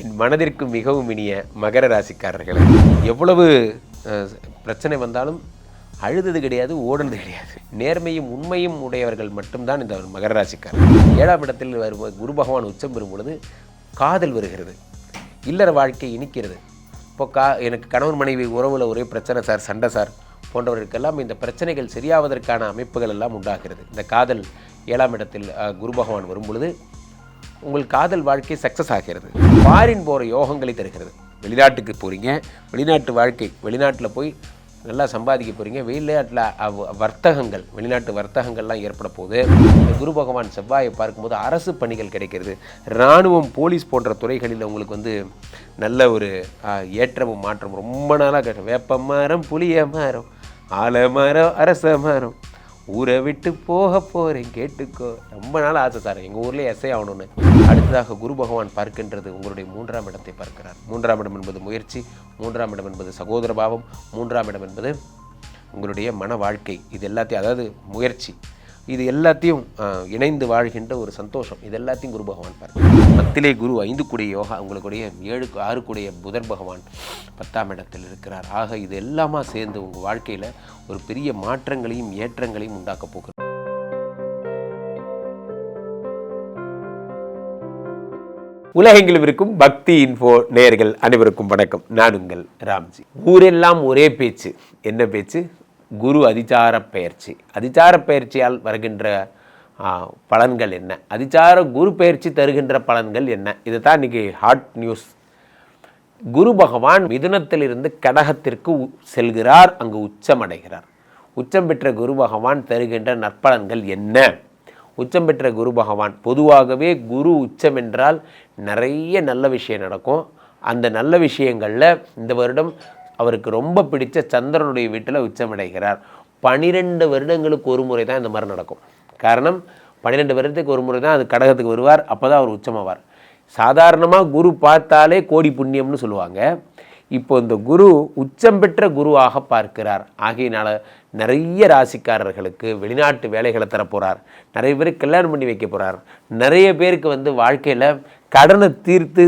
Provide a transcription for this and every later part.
என் மனதிற்கு மிகவும் இனிய மகர ராசிக்காரர்களே எவ்வளவு பிரச்சனை வந்தாலும் அழுதது கிடையாது ஓடுனது கிடையாது. நேர்மையும் உண்மையும் உடையவர்கள் மட்டும்தான் இந்த மகர ராசிக்காரர் ஏழாம் இடத்தில் வரும் குரு பகவான் உச்சம் பெறும் பொழுது காதல் வருகிறது. இல்லற வாழ்க்கை இனிக்கிறது. இப்போ கா எனக்கு கணவன் மனைவி உறவில் ஒரே பிரச்சனை சார் சண்டை சார் போன்றவர்களுக்கெல்லாம் இந்த பிரச்சனைகள் சரியாவதற்கான அமைப்புகள் எல்லாம் உண்டாகிறது. இந்த காதல் ஏழாம் இடத்தில் குரு பகவான் வரும் பொழுது உங்கள் காதல் வாழ்க்கை சக்ஸஸ் ஆகிறது. ஃபாரின் போகிற யோகங்களை தருகிறது. வெளிநாட்டுக்கு போகிறீங்க வெளிநாட்டு வாழ்க்கை வெளிநாட்டில் போய் நல்லா சம்பாதிக்க போகிறீங்க வெளிநாட்டில் அவ்- வர்த்தகங்கள் வெளிநாட்டு வர்த்தகங்கள்லாம் ஏற்பட போகுது. குரு பகவான் செவ்வாயை பார்க்கும்போது அரசு பணிகள் கிடைக்கிறது. இராணுவம் போலீஸ் போன்ற துறைகளில் உங்களுக்கு வந்து நல்ல ஒரு ஏற்றமும் மாற்றமும். ரொம்ப நாளாக கேட்டேன் வேப்ப மரம் புளிய மரம் ஆலமரம் அரச மரம். ஊரை விட்டு போக போகிறேன் கேட்டுக்கோ. ரொம்ப நாள் ஆசை சார் எங்கள் ஊர்லேயே எஸ்ஐ ஆகணும்னு. அடுத்ததாக குரு பகவான் பார்க்கின்றது உங்களுடைய மூன்றாம் இடத்தை பார்க்கிறார். மூன்றாம் இடம் என்பது முயற்சி மூன்றாம் இடம் என்பது சகோதர பாவம் மூன்றாம் இடம் என்பது உங்களுடைய மன வாழ்க்கை. இது எல்லாத்தையும் அதாவது முயற்சி. இது எல்லாத்தையும் இணைந்து வாழ்கின்ற ஒரு சந்தோஷம். இது எல்லாத்தையும் குரு பகவான் பார். பத்திலே குரு ஐந்து கூடிய யோகா உங்களுடைய ஏழு ஆறு கூடிய புதன் பகவான் பத்தாம் இடத்தில் இருக்கிறார். ஆக இது எல்லாமா சேர்ந்து உங்கள் வாழ்க்கையில் ஒரு பெரிய மாற்றங்களையும் ஏற்றங்களையும் உண்டாக்கப் போகிறது உலகெங்கிலும் இருக்கும் பக்தி இன்ஃபோ நேயர்கள் அனைவருக்கும் வணக்கம். நான் உங்கள் ராம்ஜி. ஊரெல்லாம் ஒரே பேச்சு. என்ன பேச்சு? குரு அதிச்சார பயிற்சி. அதிச்சார பயிற்சியால் வருகின்ற பலன்கள் என்ன? அதிச்சார குரு பயிற்சி தருகின்ற பலன்கள் என்ன? இதுதான் இன்றைக்கி ஹாட் நியூஸ். குரு பகவான் மிதுனத்திலிருந்து கடகத்திற்கு செல்கிறார் அங்கு உச்சம் அடைகிறார் உச்சம் பெற்ற குரு பகவான் தருகின்ற நற்பலன்கள் என்ன? உச்சம் பெற்ற குரு பகவான் பொதுவாகவே குரு உச்சம் என்றால் நிறைய நல்ல விஷயம் நடக்கும். அந்த நல்ல விஷயங்களில் இந்த வருடம் அவருக்கு ரொம்ப பிடிச்ச சந்திரனுடைய வீட்டில் உச்சமடைகிறார். பனிரெண்டு வருடங்களுக்கு ஒரு முறை தான் இந்த மாதிரி நடக்கும். காரணம் பன்னிரெண்டு வருடத்துக்கு ஒரு முறை தான் அது கடகத்துக்கு வருவார் அப்போ தான் அவர் உச்சமாவார். சாதாரணமாக குரு பார்த்தாலே கோடி புண்ணியம்னு சொல்லுவாங்க. இப்போ இந்த குரு உச்சம் பெற்ற குருவாக பார்க்கிறார். ஆகையினால் நிறைய ராசிக்காரர்களுக்கு வெளிநாட்டு வேலைகளை தரப்போகிறார் நிறைய பேருக்கு கல்யாணம் பண்ணி வைக்க போகிறார் நிறைய பேருக்கு வந்து வாழ்க்கையில் கடனை தீர்த்து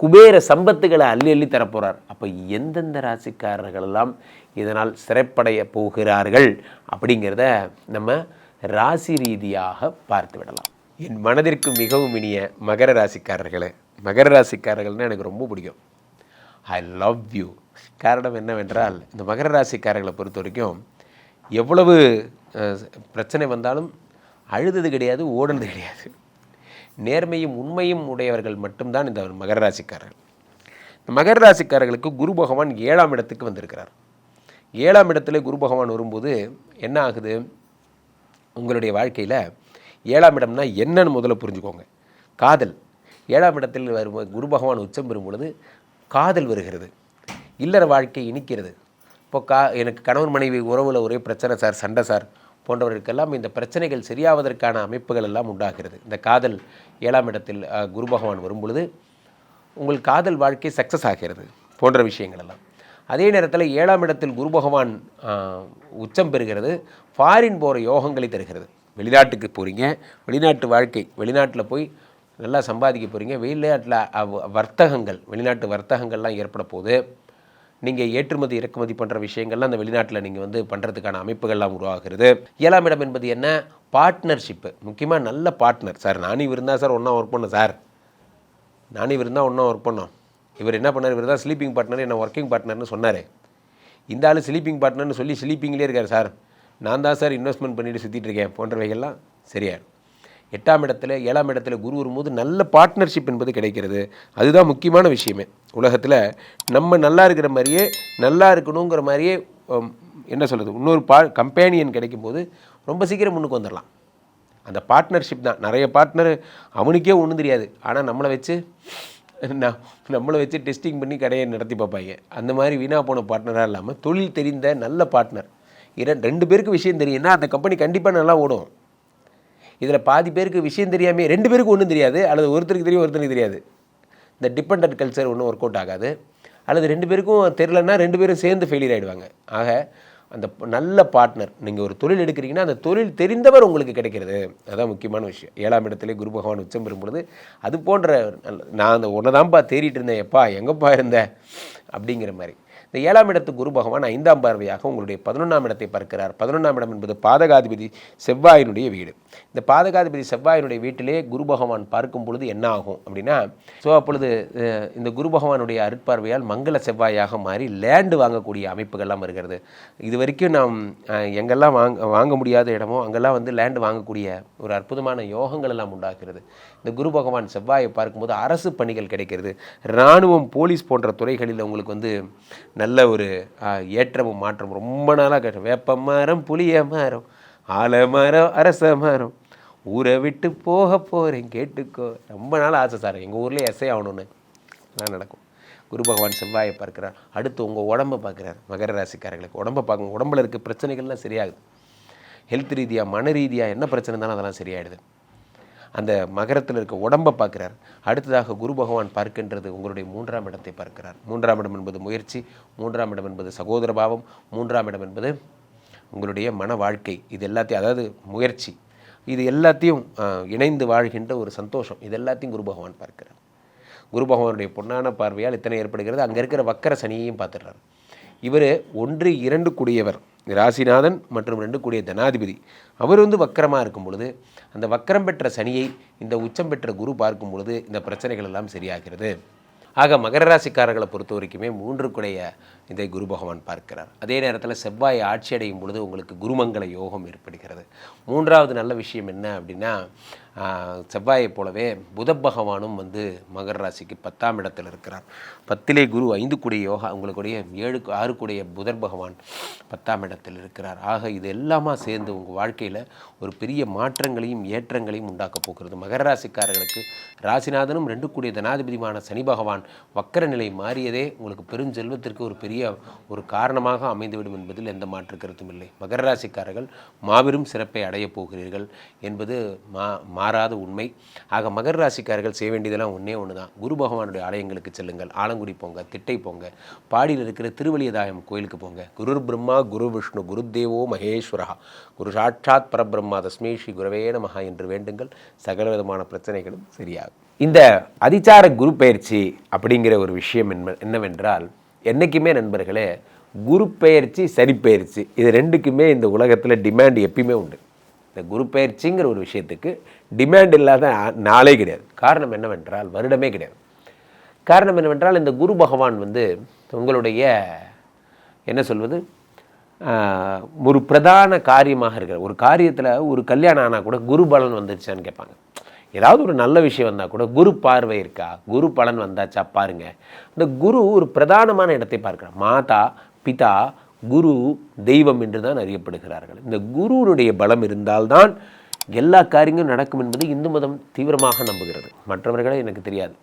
குபேர சம்பத்துகளை அள்ளி அள்ளி தரப்போகிறார் அப்போ எந்தெந்த ராசிக்காரர்களெல்லாம் இதனால் சிறைப்படைய போகிறார்கள் அப்படிங்கிறத நம்ம ராசி ரீதியாக பார்த்து விடலாம். என் மனதிற்கு மிகவும் இனிய மகர ராசிக்காரர்களே மகர ராசிக்காரர்கள்னால் எனக்கு ரொம்ப பிடிக்கும். ஐ லவ் யூ காரணம் என்னவென்றால் இந்த மகர ராசிக்காரர்களை பொறுத்த வரைக்கும் எவ்வளவு பிரச்சனை வந்தாலும் அழுதது கிடையாது ஓடுனது கிடையாது. நேர்மையும் உண்மையும் உடையவர்கள் மட்டும்தான் இந்த மகர ராசிக்காரர்கள். இந்த மகர ராசிக்காரர்களுக்கு குரு பகவான் ஏழாம் இடத்துக்கு வந்திருக்கிறார். ஏழாம் இடத்துல குரு பகவான் வரும்போது என்ன ஆகுது? உங்களுடைய வாழ்க்கையில் ஏழாம் இடம்னா என்னன்னு முதல்ல புரிஞ்சுக்கோங்க. காதல். ஏழாம் இடத்தில் வரும் குரு பகவான் உச்சம் பெறும் பொழுது காதல் வருகிறது. இல்லற வாழ்க்கை இனிக்கிறது. இப்போ கா எனக்கு கணவன் மனைவி உறவில் ஒரே பிரச்சனை சார் சண்டை சார். போன்றவர்களுக்கெல்லாம் இந்த பிரச்சனைகள் சரியாவதற்கான அமைப்புகள் எல்லாம் உண்டாகிறது. இந்த காதல் ஏழாம் இடத்தில் குரு பகவான் வரும் பொழுது உங்கள் காதல் வாழ்க்கை சக்ஸஸ் ஆகிறது போன்ற விஷயங்கள் எல்லாம். அதே நேரத்தில் ஏழாம் இடத்தில் குரு பகவான் உச்சம் பெறுகிறது. ஃபாரின் போகிற யோகங்களை தருகிறது. வெளிநாட்டுக்கு போகிறீங்க வெளிநாட்டு வாழ்க்கை வெளிநாட்டில் போய் நல்லா சம்பாதிக்க போகிறீங்க வெளிநாட்டில் வர்த்தகங்கள் வெளிநாட்டு வர்த்தகங்கள்லாம் ஏற்பட போகுது. நீங்கள் ஏற்றுமதி இறக்குமதி பண்ணுற விஷயங்கள்லாம் அந்த வெளிநாட்டில் நீங்கள் வந்து பண்ணுறதுக்கான அமைப்புகள்லாம் உருவாகிறது ஏழாம் இடம் என்பது என்ன? பார்ட்னர்ஷிப்பு முக்கியமாக நல்ல பார்ட்னர் சார் நானும் இவர் இருந்தால் சார் ஒன்றா ஒர்க் பண்ணேன் சார். நானும் இவர் இருந்தால் ஒன்றா ஒர்க் பண்ணோம். இவர் என்ன பண்ணார்? இவர் தான் ஸ்லீப்பிங் பார்ட்னர் என்ன ஒர்க்கிங் பார்ட்னர்னு சொன்னார். இந்த ஆள் ஸ்லீப்பிங் பார்ட்னர்னு சொல்லி ஸ்லீப்பிங்லேயே இருக்கார் சார். நான் தான் சார் இன்வெஸ்ட்மெண்ட் பண்ணிட்டு சுற்றிட்டு இருக்கேன். போன்றவைகள்லாம் சரியாயிடும். எட்டாம் இடத்துல ஏழாம் இடத்துல குரு வரும்போது நல்ல பார்ட்னர்ஷிப் என்பது கிடைக்கிறது. அதுதான் முக்கியமான விஷயமே. உலகத்தில் நம்ம நல்லா இருக்கிற மாதிரியே நல்லா இருக்கணுங்கிற மாதிரியே என்ன சொல்கிறது இன்னொரு பா கம்பேனியன் கிடைக்கும்போது ரொம்ப சீக்கிரம் முன்னுக்கு வந்துடலாம் அந்த பார்ட்னர்ஷிப் தான். நிறைய பார்ட்னர் அவனுக்கே ஒன்றும் தெரியாது. ஆனால் நம்மளை வச்சு நான் நம்மளை வச்சு டெஸ்டிங் பண்ணி கடையை நடத்தி பார்ப்பாங்க. அந்த மாதிரி வீணாக போன பார்ட்னராக இல்லாமல் தொழில் தெரிந்த நல்ல பார்ட்னர் இரண்டு ரெண்டு பேருக்கு விஷயம் தெரியும்னா அந்த கம்பெனி கண்டிப்பாக நல்லா ஓடும். இதில் பாதி பேருக்கு விஷயம் தெரியாமே ரெண்டு பேருக்கு ஒன்றும் தெரியாது அல்லது ஒருத்தருக்கு தெரியும் ஒருத்தருக்கு தெரியாது. இந்த டிபெண்ட் கல்ச்சர் ஒன்றும் ஒர்க் அவுட் ஆகாது. அல்லது ரெண்டு பேருக்கும் தெரிலன்னா ரெண்டு பேரும் சேர்ந்து ஃபெயிலியர் ஆகிடுவாங்க ஆக அந்த நல்ல பார்ட்னர் நீங்கள் ஒரு தொழில் எடுக்கிறீங்கன்னா அந்த தொழில் தெரிந்தவர் உங்களுக்கு கிடைக்கிறது. அதுதான் முக்கியமான விஷயம். ஏழாம் இடத்திலே குரு பகவான் உச்சம் பெறும்பொழுது அது போன்ற நல்ல- நான் அந்த ஒன்றை தான்ப்பா தேடிட்டு இருந்தேன் எப்பா எங்கப்பா இருந்த? அப்படிங்கிற மாதிரி. இந்த ஏழாம் இடத்து குரு பகவான் ஐந்தாம் பார்வையாக உங்களுடைய பதினொன்றாம் இடத்தை பார்க்கிறார். பதினொன்றாம் இடம் என்பது பாதகாதிபதி செவ்வாயினுடைய வீடு. இந்த பாதகாதிபதி செவ்வாயினுடைய வீட்டிலே குரு பகவான் பார்க்கும் பொழுது என்ன ஆகும் அப்படின்னா ஸோ அப்பொழுது இந்த குரு பகவானுடைய அருட்பார்வையால் மங்கள செவ்வாயாக மாறி லேண்டு வாங்கக்கூடிய அமைப்புகள்லாம் வருகிறது. இது வரைக்கும் நாம் எங்கெல்லாம் வாங்க வாங்க முடியாத இடமோ அங்கெல்லாம் வந்து லேண்டு வாங்கக்கூடிய ஒரு அற்புதமான யோகங்கள் எல்லாம் உண்டாகிறது. இந்த குரு பகவான் செவ்வாயை பார்க்கும்போது அரசு பணிகள் கிடைக்கிறது. இராணுவம் போலீஸ் போன்ற துறைகளில் உங்களுக்கு வந்து நல்ல ஒரு ஏற்றமும் மாற்றம் ரொம்ப நாளாக கஷ்டம். வேப்ப மரம் புளிய மரம் ஆலமரம் அரச மரம். ஊரை விட்டு போக போகிறேன் கேட்டுக்கோ. ரொம்ப நாள் ஆசை சார். எங்கள் ஊர்லேயே எஸ்ஐ ஆகணும்னு. எல்லாம் நடக்கும். குரு பகவான் செவ்வாயை பார்க்குறார். அடுத்து உங்கள் உடம்பை பார்க்குறாரு மகர ராசிக்காரர்களுக்கு. உடம்பை பார்க்கணும் உடம்புல இருக்க பிரச்சனைகள்லாம் சரியாகுது. ஹெல்த் ரீதியாக மன ரீதியாக என்ன பிரச்சனை இருந்தாலும் அதெல்லாம் சரியாயிடுது. அந்த மகரத்தில் இருக்க உடம்பை பார்க்குறார். அடுத்ததாக குரு பகவான் பார்க்கின்றது உங்களுடைய மூன்றாம் இடத்தை பார்க்கிறார். மூன்றாம் இடம் என்பது முயற்சி மூன்றாம் இடம் என்பது சகோதர பாவம் மூன்றாம் இடம் என்பது உங்களுடைய மன வாழ்க்கை. இது எல்லாத்தையும் அதாவது முயற்சி. இது எல்லாத்தையும் இணைந்து வாழ்கின்ற ஒரு சந்தோஷம். இது எல்லாத்தையும் குரு பகவான் பார்க்கிறார். குரு பகவானுடைய பொன்னான பார்வையால் இத்தனை ஏற்படுகிறது. அங்கே இருக்கிற வக்கர சனியையும் பார்த்துடுறார். இவர் ஒன்று இரண்டு கூடியவர். ராசிநாதன் மற்றும் ரெண்டு கூடிய தனாதிபதி. அவர் வந்து வக்கரமாக இருக்கும் பொழுது அந்த வக்கரம் பெற்ற சனியை இந்த உச்சம் பெற்ற குரு பார்க்கும் பொழுது இந்த பிரச்சனைகள் எல்லாம் சரியாகிறது. ஆக மகர ராசிக்காரர்களை பொறுத்த வரைக்குமே மூன்று குடைய இதை குரு பகவான் பார்க்கிறார். அதே நேரத்தில் செவ்வாய் ஆட்சி அடையும் பொழுது உங்களுக்கு குருமங்கள யோகம் ஏற்படுகிறது. மூன்றாவது நல்ல விஷயம் என்ன அப்படின்னா செவ்வாயை செவ்வாயைப் போலவே புத பகவானும் வந்து மகர ராசிக்கு பத்தாம் இடத்தில் இருக்கிறார். பத்திலே குரு ஐந்து கூடிய யோகா உங்களுக்குடைய ஏழு ஆறு கூடிய புதர் பகவான் பத்தாம் இடத்தில் இருக்கிறார். ஆக இது எல்லாமா சேர்ந்து உங்கள் வாழ்க்கையில் ஒரு பெரிய மாற்றங்களையும் ஏற்றங்களையும் உண்டாக்கப் போகிறது. மகர ராசிக்காரர்களுக்கு ராசிநாதனும் ரெண்டு கூடிய தனாதிபதியுமான சனி பகவான் வக்கர நிலை மாறியதே உங்களுக்கு பெருஞ்செல்வத்திற்கு ஒரு பெரிய ஒரு காரணமாக அமைந்துவிடும் என்பதில் எந்த மாற்று கருத்தும் இல்லை. மகர ராசிக்காரர்கள் மாபெரும் சிறப்பை அடையப் போகிறீர்கள் என்பது மா மாறாத உண்மை. ஆக மகர ராசிக்காரர்கள் செய்ய வேண்டியதெல்லாம் ஒன்றே ஒன்று தான் குரு பகவானுடைய ஆலயங்களுக்கு செல்லுங்கள். ஆலங்குடி போங்க திட்டை போங்க. பாடியில் இருக்கிற திருவள்ளியதாயம் கோயிலுக்கு போங்க. குரு பிரம்மா குரு விஷ்ணு குரு தேவோ மகேஸ்வரா. குரு சாட்சாத் பரபிரம்மா தஸ்மே ஸ்ரீ குரவே நமகா என்று வேண்டுங்கள். சகல விதமான பிரச்சனைகளும் சரியாகும். இந்த அதிச்சார குரு பயிற்சி அப்படிங்கிற ஒரு விஷயம் என்ன என்னவென்றால் என்றைக்குமே நண்பர்களே குரு பெயர்ச்சி சரிப்பெயர்ச்சி பெயர்ச்சி. இது ரெண்டுக்குமே இந்த உலகத்தில் டிமாண்ட் எப்பயுமே உண்டு. இந்த குரு பெயர்ச்சிங்கிற ஒரு விஷயத்துக்கு டிமாண்ட் இல்லாத நாளே கிடையாது. காரணம் என்னவென்றால் வருடமே கிடையாது. காரணம் என்னவென்றால் இந்த குரு பகவான் வந்து உங்களுடைய என்ன சொல்வது ஒரு பிரதான காரியமாக இருக்கிற ஒரு காரியத்தில் ஒரு கல்யாணம் ஆனால் கூட குரு பலன் வந்துருச்சான்னு கேட்பாங்க. ஏதாவது ஒரு நல்ல விஷயம் வந்தால் கூட குரு பார்வை இருக்கா? குரு பலன் வந்தாச்சா? பாருங்க. இந்த குரு ஒரு பிரதானமான இடத்தை பார்க்கிறார். மாதா பிதா குரு தெய்வம் என்று தான் அறியப்படுகிறார்கள். இந்த குருவினுடைய பலம் இருந்தால்தான் எல்லா காரியங்களும் நடக்கும் என்பது இந்து மதம் தீவிரமாக நம்புகிறது. மற்றவர்களே எனக்கு தெரியாது.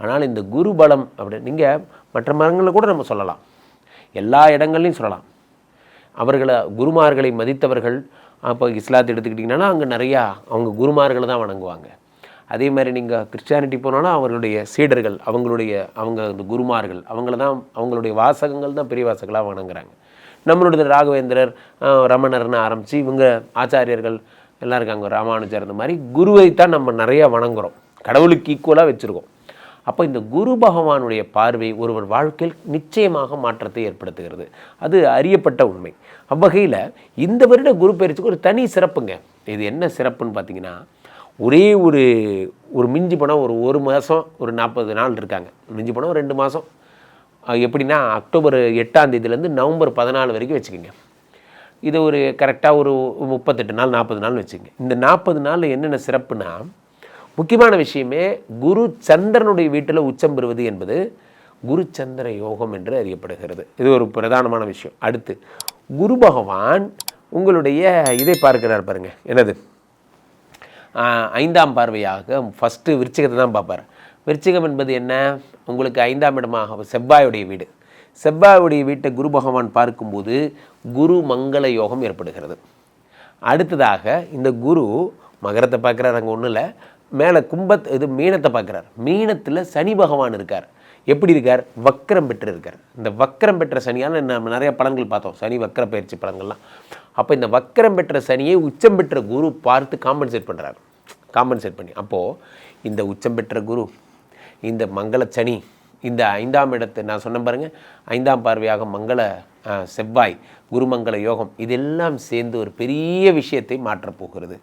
ஆனால் இந்த குரு பலம் அப்படி நீங்கள் மற்ற மதங்களில் கூட நம்ம சொல்லலாம். எல்லா இடங்கள்லையும் சொல்லலாம். அவர்களை குருமார்களை மதித்தவர்கள் அப்போ இஸ்லாத்தை எடுத்துக்கிட்டிங்கன்னா அங்கே நிறையா அவங்க குருமார்களை தான் வணங்குவாங்க. அதே மாதிரி நீங்கள் கிறிஸ்டியானிட்டி போனாலும் அவர்களுடைய சீடர்கள் அவங்களுடைய அவங்க அந்த குருமார்கள் அவங்கள தான் அவங்களுடைய வாசகங்கள் தான் பெரிய வாசகங்களாக வணங்குறாங்க. நம்மளுடைய ராகவேந்திரர் ரமணர்னு ஆரம்பித்து இவங்க ஆச்சாரியர்கள் எல்லாம் இருக்காங்க ராமானுஜர் இந்த மாதிரி குருவை தான் நம்ம நிறையா வணங்குகிறோம் கடவுளுக்கு ஈக்குவலாக வச்சுருக்கோம். அப்போ இந்த குரு பகவானுடைய பார்வை ஒருவர் வாழ்க்கையில் நிச்சயமாக மாற்றத்தை ஏற்படுத்துகிறது. அது அறியப்பட்ட உண்மை. அவ்வகையில் இந்த வருட குரு பயிற்சிக்கு ஒரு தனி சிறப்புங்க. இது என்ன சிறப்புன்னு பார்த்தீங்கன்னா ஒரே ஒரு ஒரு மிஞ்சி போனால் ஒரு ஒரு மாதம் ஒரு நாற்பது நாள் இருக்காங்க. மிஞ்சி போனால் ஒரு ரெண்டு மாதம் எப்படின்னா அக்டோபர் எட்டாம் தேதியிலேருந்து நவம்பர் பதினாலு வரைக்கும் வச்சுக்கோங்க. இது ஒரு கரெக்டாக ஒரு முப்பத்தெட்டு நாள் நாற்பது நாள் வச்சுக்கோங்க. இந்த நாற்பது நாளில் என்னென்ன சிறப்புனா முக்கியமான விஷயமே குரு சந்திரனுடைய வீட்டில் உச்சம் பெறுவது என்பது குரு சந்திர யோகம் என்று அறியப்படுகிறது. இது ஒரு பிரதானமான விஷயம். அடுத்து குரு பகவான் உங்களுடைய இதை பார்க்கிறார் பாருங்கள் என்னது? ஐந்தாம் பார்வையாக ஃபஸ்ட்டு விருச்சிகத்தை தான் பார்ப்பார். விருச்சிகம் என்பது என்ன? உங்களுக்கு ஐந்தாம் இடமாக செவ்வாயுடைய வீடு. செவ்வாயுடைய வீட்டை குரு பகவான் பார்க்கும்போது குரு மங்கள யோகம் ஏற்படுகிறது. அடுத்ததாக இந்த குரு மகரத்தை பார்க்குறாரு அங்கே ஒன்றும் இல்லை. மேலே கும்பத் இது மீனத்தை பார்க்குறார். மீனத்தில் சனி பகவான் இருக்கார். எப்படி இருக்கார்? வக்கரம் பெற்று இருக்கார் இந்த வக்கரம் பெற்ற சனியால் நம்ம நிறைய படங்கள் பார்த்தோம். சனி வக்கர பயிற்சி படங்கள்லாம் அப்போ இந்த வக்கரம் பெற்ற சனியை உச்சம் பெற்ற குரு பார்த்து காம்பன்சேட் பண்ணுறாரு காம்பன்சேட் பண்ணி. அப்போது இந்த உச்சம் பெற்ற குரு இந்த மங்கள சனி இந்த ஐந்தாம் இடத்தை நான் சொன்ன பாருங்க ஐந்தாம் பார்வையாக மங்கள செவ்வாய் குருமங்கள யோகம் இதெல்லாம் சேர்ந்து ஒரு பெரிய விஷயத்தை மாற்றப் போகிறது.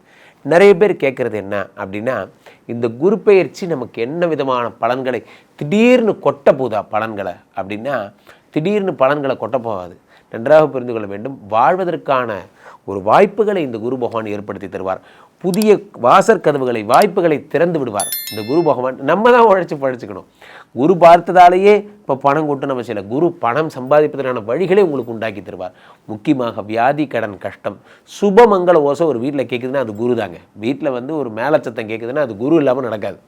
நிறைய பேர் கேட்குறது என்ன அப்படின்னா இந்த குரு பெயர்ச்சி நமக்கு என்ன விதமான பலன்களை திடீர்னு கொட்ட போதா பலன்களை அப்படின்னா திடீர்னு பலன்களை கொட்ட போகாது. நன்றாக புரிந்து கொள்ள வேண்டும். வாழ்வதற்கான ஒரு வாய்ப்புகளை இந்த குரு பகவான் ஏற்படுத்தி தருவார். புதிய வாசற்கதவுகளை வாய்ப்புகளை திறந்து விடுவார். இந்த குரு பகவான் நம்ம தான் உழைச்சி பழைச்சிக்கணும். குரு பார்த்ததாலேயே இப்போ பணம் கொட்டு நம்ம செய்யல. குரு பணம் சம்பாதிப்பதற்கான வழிகளை உங்களுக்கு உண்டாக்கி தருவார். முக்கியமாக வியாதி கடன் கஷ்டம் சுபமங்கள ஓசை ஒரு வீட்டில் கேட்குதுன்னா அது குரு தாங்க வீட்டில் வந்து ஒரு மேலச்சத்தம் கேட்குதுன்னா அது குரு இல்லாமல் நடக்காது.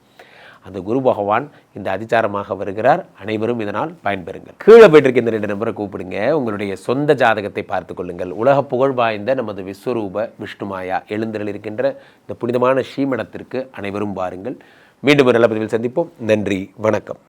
அந்த குரு பகவான் இந்த அதிச்சாரமாக வருகிறார். அனைவரும் இதனால் பயன்பெறுங்கள். கீழே போயிட்டு இருக்க இந்த ரெண்டு நம்பரை கூப்பிடுங்க. உங்களுடைய சொந்த ஜாதகத்தை பார்த்து கொள்ளுங்கள். உலக புகழ் வாய்ந்த நமது விஸ்வரூப விஷ்ணுமாயா எழுந்தரில் இருக்கின்ற இந்த புனிதமான ஸ்ரீமடத்திற்கு அனைவரும் பாருங்கள் மீண்டும் ஒரு நல்ல பதிவில் சந்திப்போம். நன்றி. வணக்கம்.